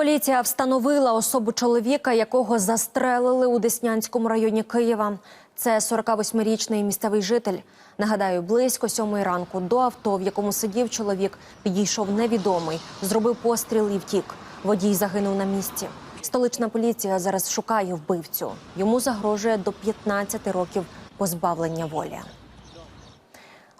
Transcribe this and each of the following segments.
Поліція встановила особу чоловіка, якого застрелили у Деснянському районі Києва. Це 48-річний місцевий житель. Нагадаю, близько сьомої ранку до авто, в якому сидів чоловік, підійшов невідомий, зробив постріл і втік. Водій загинув на місці. Столична поліція зараз шукає вбивцю. Йому загрожує до 15 років позбавлення волі.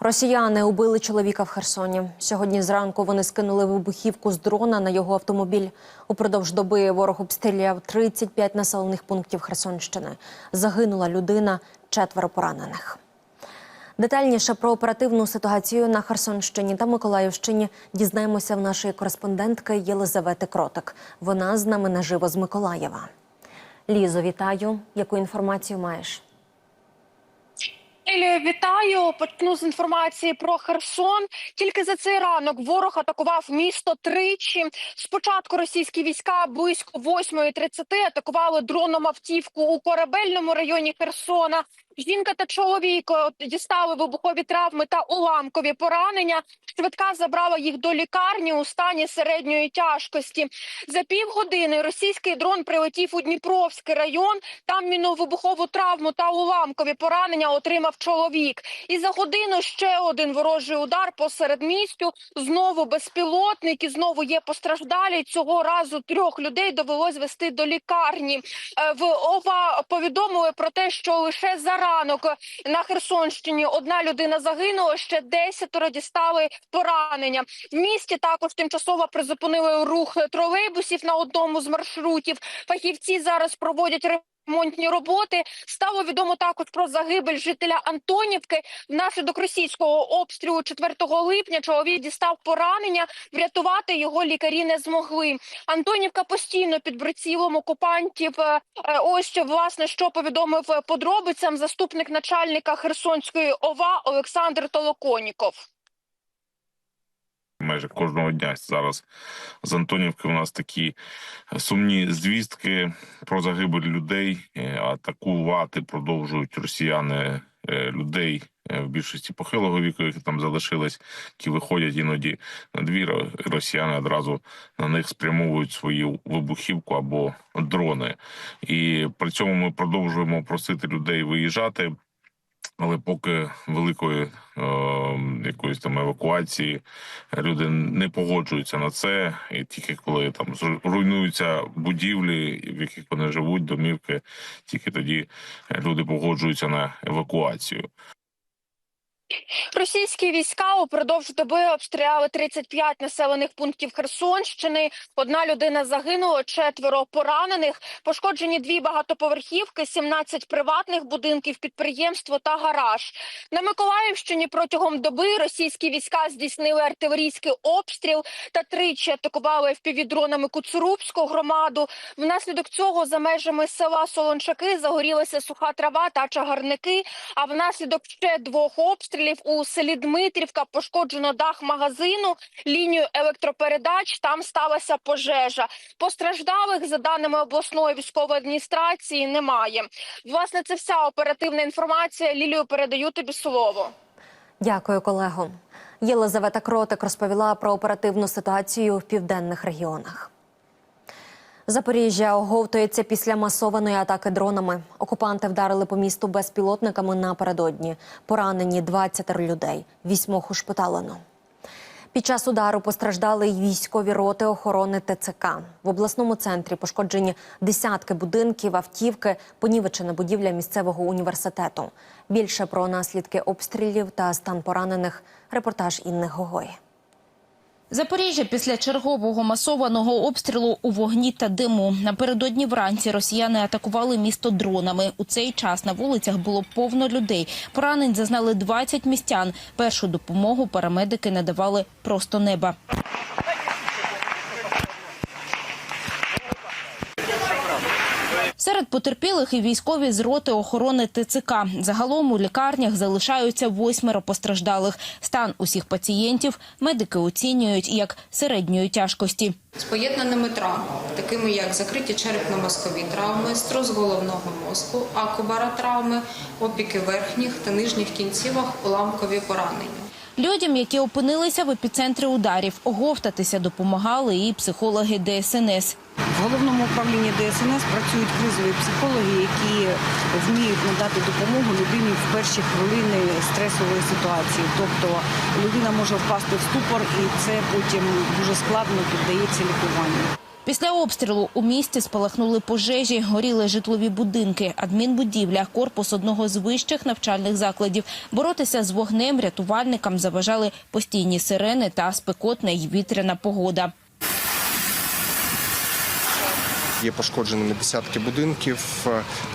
Росіяни убили чоловіка в Херсоні. Сьогодні зранку вони скинули вибухівку з дрона на його автомобіль. Упродовж доби ворог обстріляв 35 населених пунктів Херсонщини. Загинула людина, четверо поранених. Детальніше про оперативну ситуацію на Херсонщині та Миколаївщині дізнаємося в нашої кореспондентки Єлизавети Кротик. Вона з нами наживо з Миколаєва. Лізо, вітаю. Яку інформацію маєш? Вітаю. Почну з інформації про Херсон. Тільки за цей ранок ворог атакував місто тричі. Спочатку російські війська близько 8.30 атакували дроном автівку у корабельному районі Херсона. Жінка та чоловік е, дістали вибухові травми та уламкові поранення. Швидка забрала їх до лікарні у стані середньої тяжкості. За півгодини російський дрон прилетів у Дніпровський район. Там міновибухову травму та уламкові поранення отримав чоловік. І за годину ще один ворожий удар посеред містю. Знову безпілотник і знову є постраждалі. Цього разу трьох людей довелось вести до лікарні. Е, В ОВА повідомили про те, що лише за ранок на Херсонщині одна людина загинула, ще десятеро дістали поранення. В місті також тимчасово призупинили рух тролейбусів на одному з маршрутів. Фахівці зараз проводять ремонтні роботи. Стало відомо також про загибель жителя Антонівки. Внаслідок російського обстрілу 4 липня чоловік дістав поранення. Врятувати його лікарі не змогли. Антонівка постійно під прицілом окупантів. Е, е, Ось власне що повідомив подробицям заступник начальника Херсонської ОВА Олександр Толоконіков. Майже кожного дня зараз з Антонівки у нас такі сумні звістки про загибель людей. Е, Атакувати продовжують росіяни е, людей е, в більшості похилого віку, які там залишились, які виходять іноді на двір. Росіяни одразу на них спрямовують свою вибухівку або дрони. І при цьому ми продовжуємо просити людей виїжджати. Але поки великої е, якоїсь там евакуації люди не погоджуються на це, і тільки коли там руйнуються будівлі, в яких вони живуть, домівки, тільки тоді люди погоджуються на евакуацію. Російські війська упродовж доби обстріляли 35 населених пунктів Херсонщини. Одна людина загинула, четверо поранених. Пошкоджені дві багатоповерхівки, 17 приватних будинків, підприємство та гараж. На Миколаївщині протягом доби російські війська здійснили артилерійський обстріл та тричі атакували впівдронами Куцурубську громаду. Внаслідок цього за межами села Солончаки загорілася суха трава та чагарники. А внаслідок ще двох обстрілів у селі Дмитрівка пошкоджено дах магазину, лінію електропередач. Там сталася пожежа. Постраждалих, за даними обласної військової адміністрації, немає. Власне, це вся оперативна інформація. Лілію передаю тобі слово. Дякую, колего. Єлизавета Кротик розповіла про оперативну ситуацію в південних регіонах. Запоріжжя оговтується після масованої атаки дронами. Окупанти вдарили по місту безпілотниками напередодні. Поранені 20 людей, вісьмох ушпиталено. Під час удару постраждали й військові роти охорони ТЦК. В обласному центрі пошкоджені десятки будинків, автівки, понівечена будівля місцевого університету. Більше про наслідки обстрілів та стан поранених репортаж Інни Гогой. Запоріжжя після чергового масованого обстрілу у вогні та диму. Напередодні вранці росіяни атакували місто дронами. У цей час на вулицях було повно людей. Поранень зазнали 20 містян. Першу допомогу парамедики надавали просто неба. Серед потерпілих і військові з роти охорони ТЦК. Загалом у лікарнях залишаються восьмеро постраждалих. Стан усіх пацієнтів медики оцінюють як середньої тяжкості. з поєднаними травмами, такими як закриті черепно-мозкові травми, струс головного мозку, акубаротравми, опіки верхніх та нижніх кінцівок, уламкові поранення. Людям, які опинилися в епіцентрі ударів, оговтатися допомагали і психологи ДСНС. В головному управлінні ДСНС працюють кризові психологи, які вміють надати допомогу людині в перші хвилини стресової ситуації. Тобто людина може впасти в ступор, і це потім дуже складно піддається лікуванню. Після обстрілу у місті спалахнули пожежі, горіли житлові будинки, адмінбудівля, корпус одного з вищих навчальних закладів. Боротися з вогнем рятувальникам заважали постійні сирени та спекотна й вітряна погода. Є пошкодженими десятки будинків.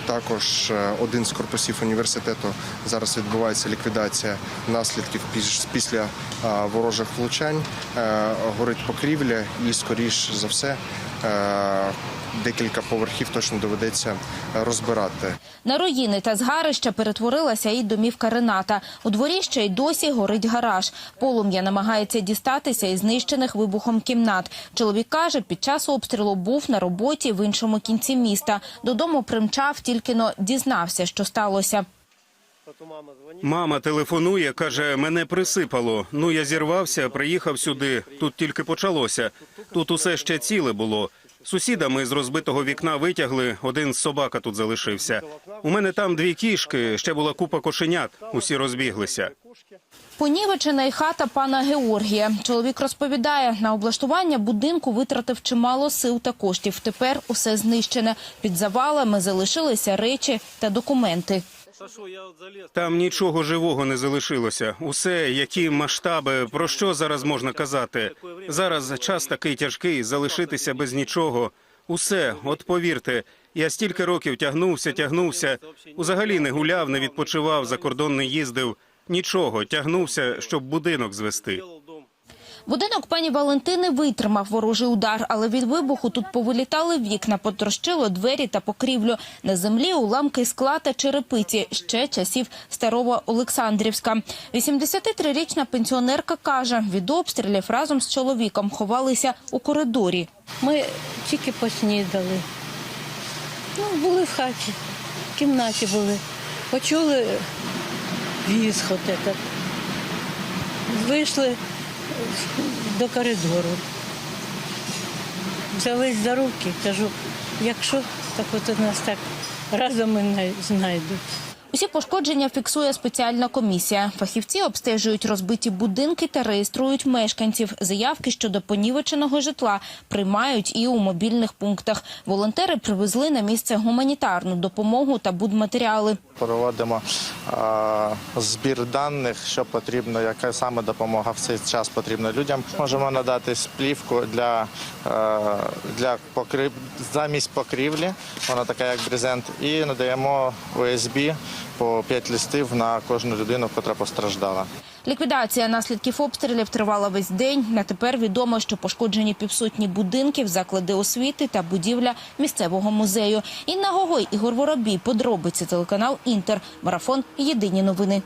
Також е, один з корпусів університету зараз відбувається ліквідація наслідків піс- після ворожих влучань. Е, Горить покрівля і, скоріш за все, е, декілька поверхів точно доведеться е, розбирати. На руїни та згарища перетворилася і домівка Рената. У дворі ще й досі горить гараж. Полум'я намагається дістатися із знищених вибухом кімнат. Чоловік каже, під час обстрілу був на роботі в іншому кінці міста. Додому примчав, тільки но дізнався, що сталося. Мама телефонує, каже, мене присипало. Ну я зірвався, приїхав сюди. Тут тільки почалося. Тут усе ще ціле було. Сусіда ми з розбитого вікна витягли. Один собака тут залишився. У мене там дві кішки, ще була купа кошенят. Усі розбіглися. Понівечена й хата пана Георгія. Чоловік розповідає, на облаштування будинку витратив чимало сил та коштів. Тепер усе знищене. Під завалами залишилися речі та документи. Там нічого живого не залишилося. Усе, які масштаби, про що зараз можна казати? Зараз час такий тяжкий, залишитися без нічого. Усе, от повірте, я стільки років тягнувся, тягнувся. Взагалі не гуляв, не відпочивав, за кордон не їздив. Нічого, тягнувся, щоб будинок звести. Будинок пані Валентини витримав ворожий удар, але від вибуху тут повилітали вікна, потрощило двері та покрівлю. На землі уламки скла та черепиці ще часів старого Олександрівська. 83-річна пенсіонерка каже, від обстрілів разом з чоловіком ховалися у коридорі. Ми тільки поснідали. Ну, були в хаті, в кімнаті були. Почули вісхот этот. Вийшли до коридору. Взялись за руки, кажу, якщо так от нас так разом і знайдуть. Усі пошкодження фіксує спеціальна комісія. Фахівці обстежують розбиті будинки та реєструють мешканців. Заявки щодо понівеченого житла приймають і у мобільних пунктах. Волонтери привезли на місце гуманітарну допомогу та будматеріали. Проводимо збір даних, що потрібно, яка саме допомога в цей час потрібна людям. Можемо надати сплівку для покрив... замість покрівлі, вона така як брезент, і надаємо ОСБ по 5 листів на кожну людину, яка постраждала. Ліквідація наслідків обстрілів тривала весь день. На тепер відомо, що пошкоджені півсотні будинків, заклади освіти та будівля місцевого музею. Інна Гогой, Ігор Воробій. Подробиці телеканал Інтер. Марафон. Єдині новини.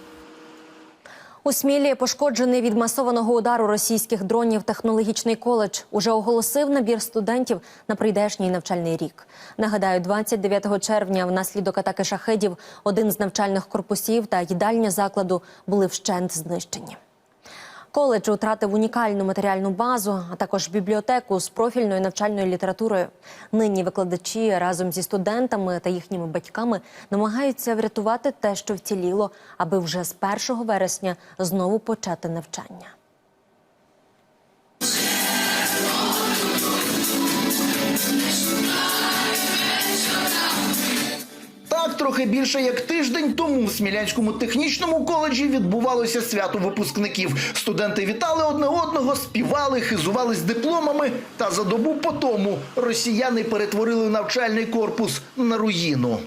У Смілі пошкоджений від масованого удару російських дронів технологічний коледж уже оголосив набір студентів на прийдешній навчальний рік. Нагадаю, 29 червня внаслідок атаки шахедів один з навчальних корпусів та їдальня закладу були вщент знищені. Коледж втратив унікальну матеріальну базу, а також бібліотеку з профільною навчальною літературою. Нині викладачі разом зі студентами та їхніми батьками намагаються врятувати те, що вціліло, аби вже з 1 вересня знову почати навчання. Трохи більше як тиждень тому в Смілянському технічному коледжі відбувалося свято випускників. Студенти вітали одне одного, співали, хизувались дипломами. Та за добу по тому росіяни перетворили навчальний корпус на руїну.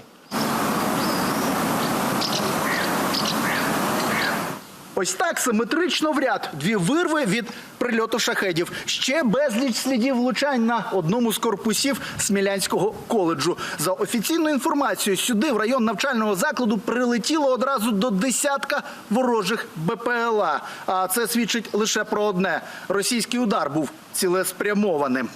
Ось так симетрично в ряд. Дві вирви від прильоту шахедів. Ще безліч слідів влучань на одному з корпусів Смілянського коледжу. За офіційною інформацією, сюди в район навчального закладу прилетіло одразу до десятка ворожих БПЛА. А це свідчить лише про одне: російський удар був цілеспрямованим.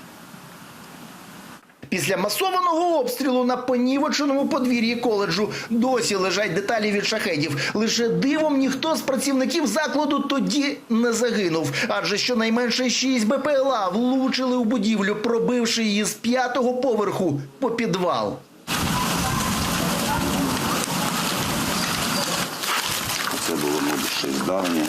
Після масованого обстрілу на понівоченому подвір'ї коледжу досі лежать деталі від шахедів. Лише дивом ніхто з працівників закладу тоді не загинув, адже щонайменше шість БПЛА влучили у будівлю, пробивши її з п'ятого поверху по підвал. Це було, мабуть, щось давнє.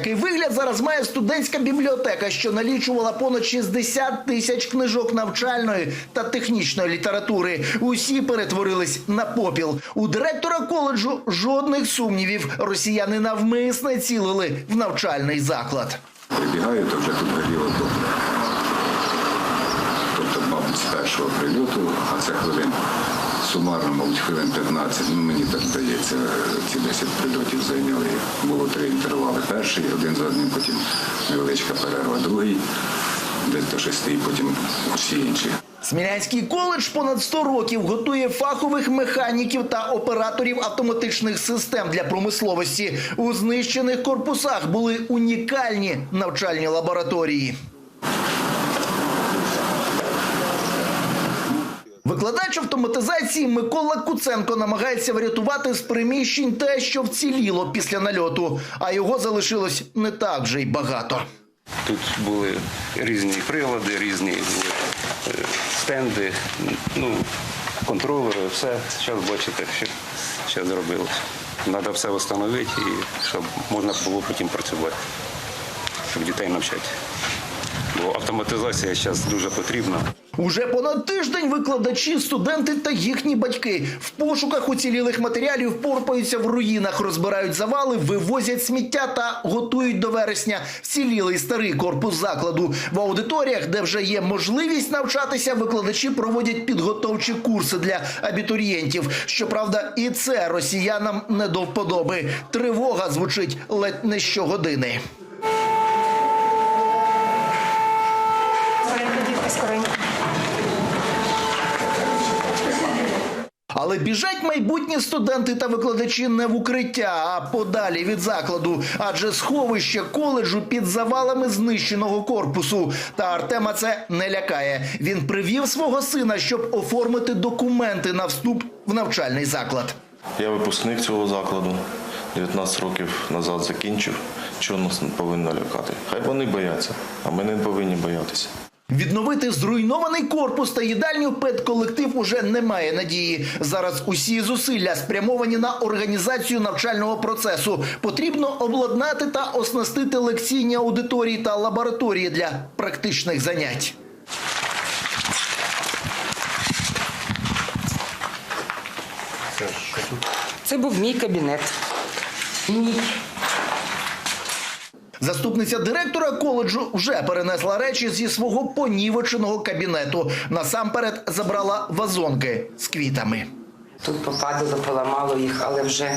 Такий вигляд зараз має студентська бібліотека, що налічувала понад 60 тисяч книжок навчальної та технічної літератури. Усі перетворились на попіл. У директора коледжу жодних сумнівів. Росіяни навмисне цілили в навчальний заклад. Прибігаю, то вже тут горіло добре. Тобто, мабуть, з першого прильоту, а це хвилин сумарно, мабуть, хвилин 15. Ну, мені так здається, ці 10 прильотів зайняли. Було три інтервали. Перший, один за одним, потім невеличка перерва, другий, десь до шести, потім всі інші. Смілянський коледж понад 100 років готує фахових механіків та операторів автоматичних систем для промисловості. У знищених корпусах були унікальні навчальні лабораторії. Викладач автоматизації Микола Куценко намагається врятувати з приміщень те, що вціліло після нальоту, а його залишилось не так вже й багато. Тут були різні прилади, різні е, стенди, ну, контролери, все. Зараз бачите, що, що зробилось. Треба все встановити, і щоб можна було потім працювати, щоб дітей навчати. Бо автоматизація зараз дуже потрібна. Уже понад тиждень викладачі, студенти та їхні батьки в пошуках уцілілих матеріалів порпаються в руїнах, розбирають завали, вивозять сміття та готують до вересня вцілілий старий корпус закладу. В аудиторіях, де вже є можливість навчатися, викладачі проводять підготовчі курси для абітурієнтів. Щоправда, і це росіянам не до вподоби. Тривога звучить ледь не щогодини. Але біжать майбутні студенти та викладачі не в укриття, а подалі від закладу, адже сховище коледжу під завалами знищеного корпусу. Та Артема це не лякає. Він привів свого сина, щоб оформити документи на вступ в навчальний заклад. Я випускник цього закладу. 19 років назад закінчив. Чого нас повинно лякати? Хай вони бояться, а ми не повинні боятися. Відновити зруйнований корпус та їдальню педколектив уже немає надії. Зараз усі зусилля спрямовані на організацію навчального процесу. Потрібно обладнати та оснастити лекційні аудиторії та лабораторії для практичних занять. Це був мій кабінет. Мій. Заступниця директора коледжу вже перенесла речі зі свого понівеченого кабінету. Насамперед забрала вазонки з квітами. Тут попадало, поламало їх, але вже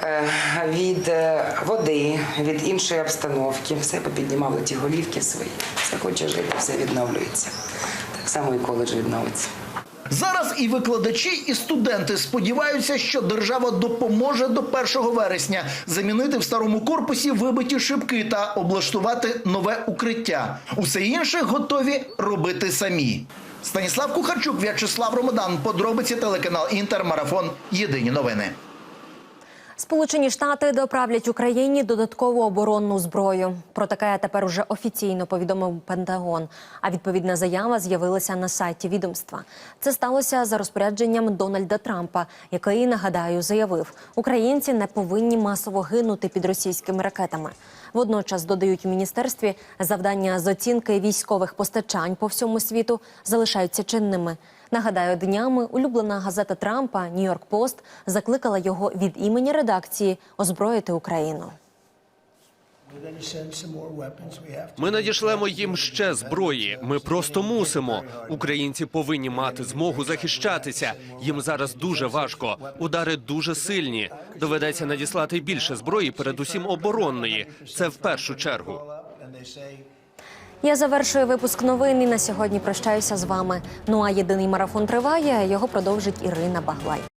е, від е, води, від іншої обстановки, все попіднімало ті голівки свої. Все хоче жити, все відновлюється. Так само і коледж відновиться. Зараз і викладачі, і студенти сподіваються, що держава допоможе до 1 вересня замінити в старому корпусі вибиті шибки та облаштувати нове укриття. Усе інше готові робити самі. Станіслав Кухарчук, В'ячеслав Ромадан. Подробиці телеканал Інтермарафон. Єдині новини. Сполучені Штати доправлять Україні додаткову оборонну зброю. Про таке тепер уже офіційно повідомив Пентагон. А відповідна заява з'явилася на сайті відомства. Це сталося за розпорядженням Дональда Трампа, який нагадаю заявив, українці не повинні масово гинути під російськими ракетами. Водночас додають у міністерстві завдання з оцінки військових постачань по всьому світу залишаються чинними. Нагадаю, днями улюблена газета Трампа Нью-Йорк Пост закликала його від імені редакції озброїти Україну. Ми надішлемо їм ще зброї. Ми просто мусимо. Українці повинні мати змогу захищатися. Їм зараз дуже важко. Удари дуже сильні. Доведеться надіслати більше зброї, передусім оборонної. Це в першу чергу. Я завершую випуск новин і на сьогодні прощаюся з вами. Ну а єдиний марафон триває. Його продовжить Ірина Баглай.